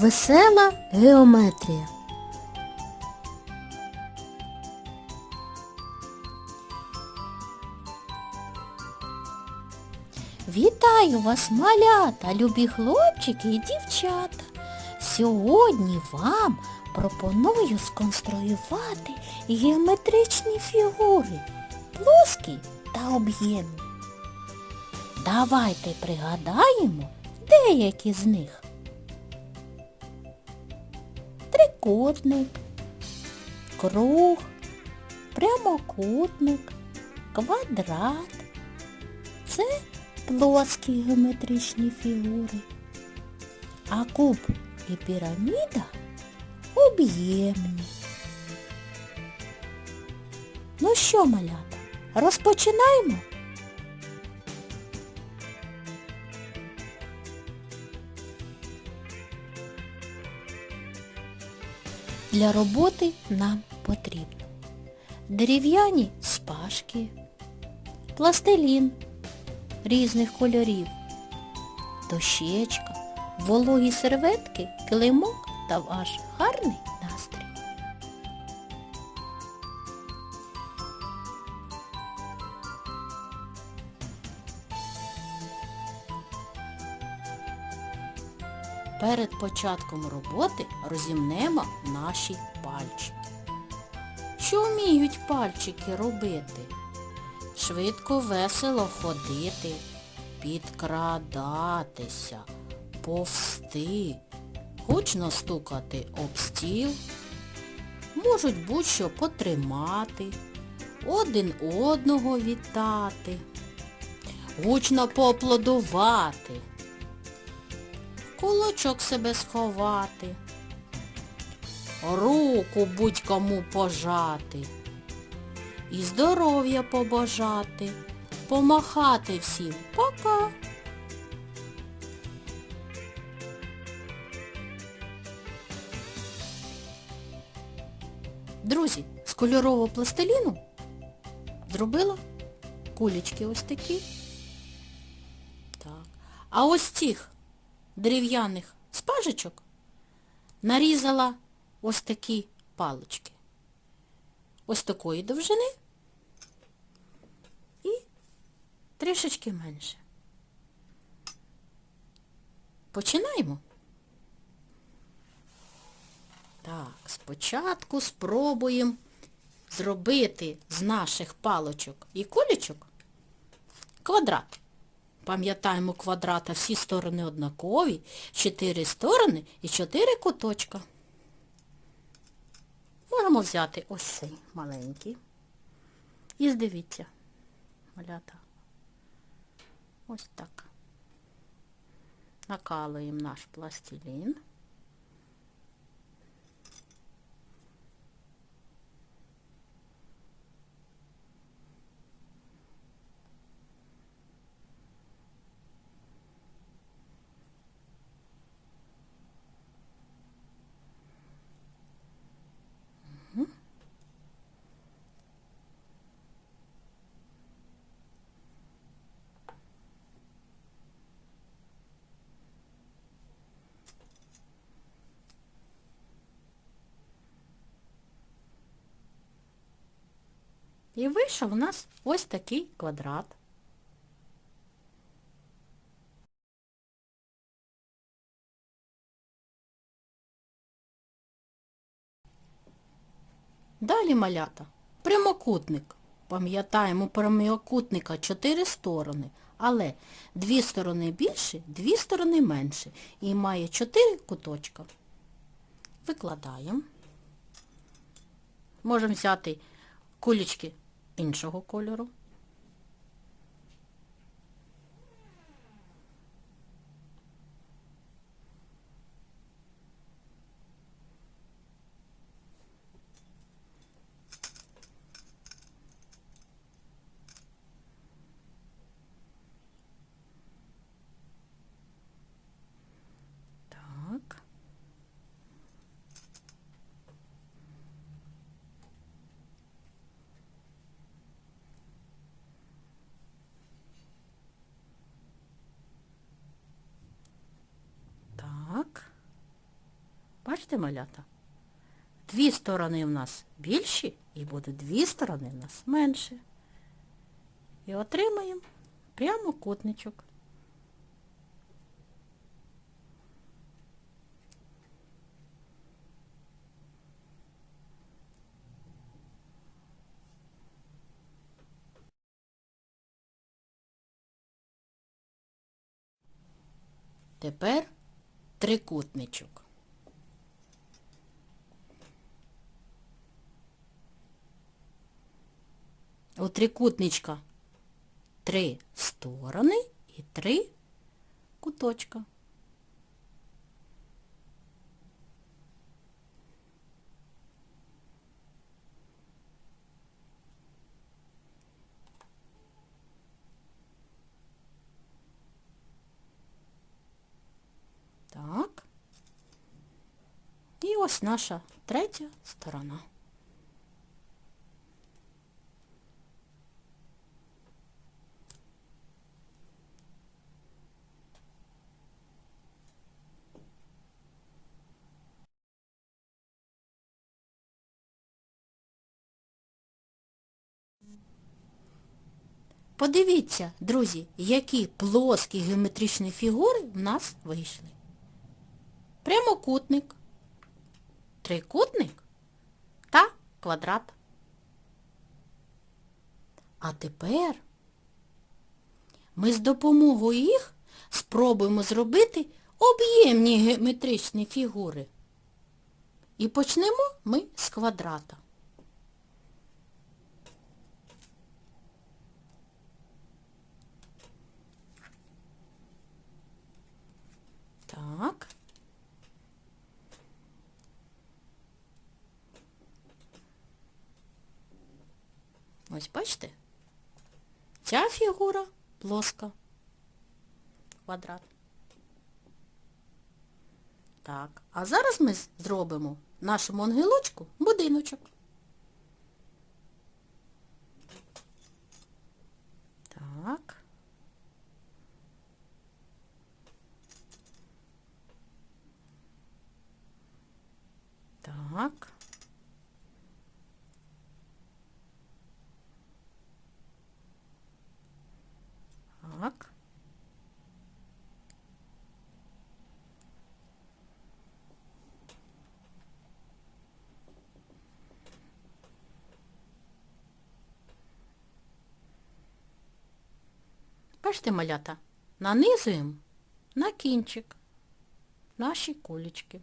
Весела геометрія. Вітаю вас, малята, любі хлопчики і дівчата. Сьогодні вам пропоную сконструювати геометричні фігури, плоскі та об'ємні. Давайте пригадаємо деякі з них. Трикутник, круг, прямокутник, квадрат. Це плоскі геометричні фігури. А куб і піраміда об'ємні. Ну що, малята, розпочинаємо? Для роботи нам потрібно. Дерев'яні спашки, пластилін різних кольорів, дощечка, вологі серветки, килимок та ваш гарний Перед початком роботи розімнемо наші пальчики. Що вміють пальчики робити? Швидко весело ходити, підкрадатися, повсти, гучно стукати об стіл, можуть будь-що потримати, один одного вітати, гучно поаплодувати, кулачок себе сховати, руку будь-кому пожати і здоров'я побажати, помахати всім пока. Друзі, з кольорового пластиліну зробила кулечки ось такі. Так. А ось цих дерев'яних спажечок нарізала ось такі палички ось такої довжини і трішечки менше. Починаємо. Так, спочатку спробуємо зробити з наших палочок і кулечок квадрат. Пам'ятаємо квадрата всі сторони однакові, чотири сторони і чотири куточка. Можемо взяти ось цей маленький. І здивіться, малята. Ось так. Накалуємо наш пластилін. І вийшов у нас ось такий квадрат. Далі малята. Прямокутник. Пам'ятаємо, прямокутника чотири сторони, але дві сторони більше, дві сторони менше. І має чотири куточка. Викладаємо. Можемо взяти кулечки іншого кольору. Так. Бачите, малята? Дві сторони в нас більші і будуть дві сторони в нас менші. І отримаємо прямокутничок. Тепер трикутничок. У трикутничка три сторони і три куточка. Так. І ось наша третя сторона. Подивіться, друзі, які плоскі геометричні фігури в нас вийшли. Прямокутник, трикутник та квадрат. А тепер ми з допомогою їх спробуємо зробити об'ємні геометричні фігури. І почнемо ми з квадрата. Так. Ось бачите? Ця фігура плоска. Квадрат. Так, а зараз ми зробимо нашому ангелочку будиночок. Так. Так. Так. Бачите, малята, нанизуємо на кінчик наші кулечки.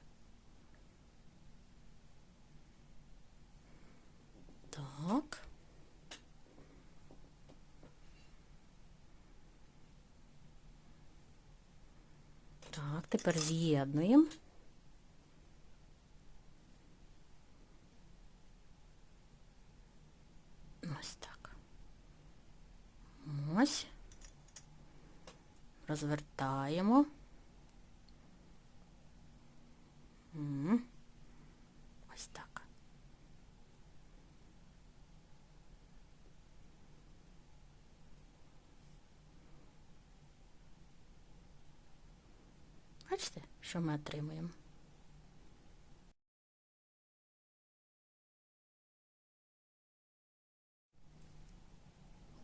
Так. Так, тепер з'єднуємо. Ось так. Ось. Розвертаємо. Ось так. Бачите, що ми отримуємо?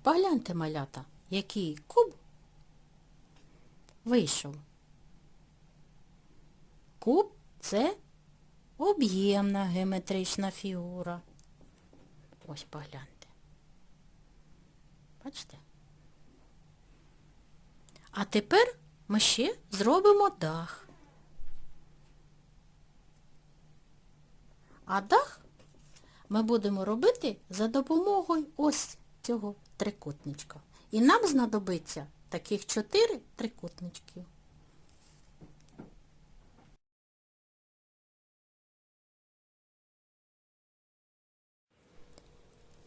Погляньте, малята, який куб вийшов. Куб це об'ємна геометрична фігура. Ось погляньте. Бачите? А тепер ми ще зробимо дах. А дах ми будемо робити за допомогою ось цього трикутничка. І нам знадобиться таких чотири трикутничків.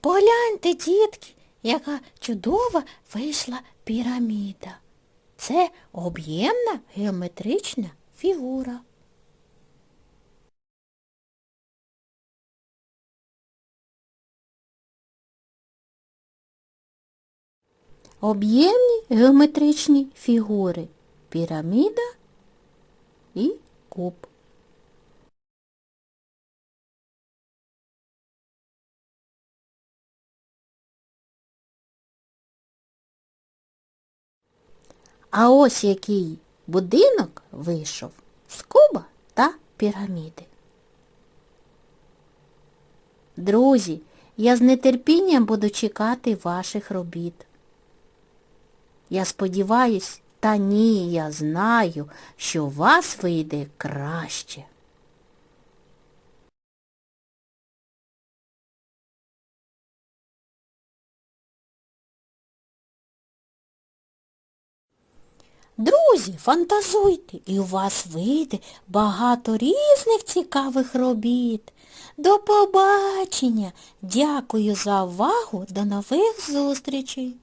Погляньте, дітки, яка чудова вийшла піраміда. Це об'ємна геометрична фігура. об'ємні геометричні фігури піраміда і куб. А ось який будинок вийшов з куба та піраміди. Друзі, я з нетерпінням буду чекати ваших робіт. Я сподіваюсь, та ні, я знаю, що у вас вийде краще. Друзі, фантазуйте, і у вас вийде багато різних цікавих робіт. До побачення! Дякую за увагу. До нових зустрічей!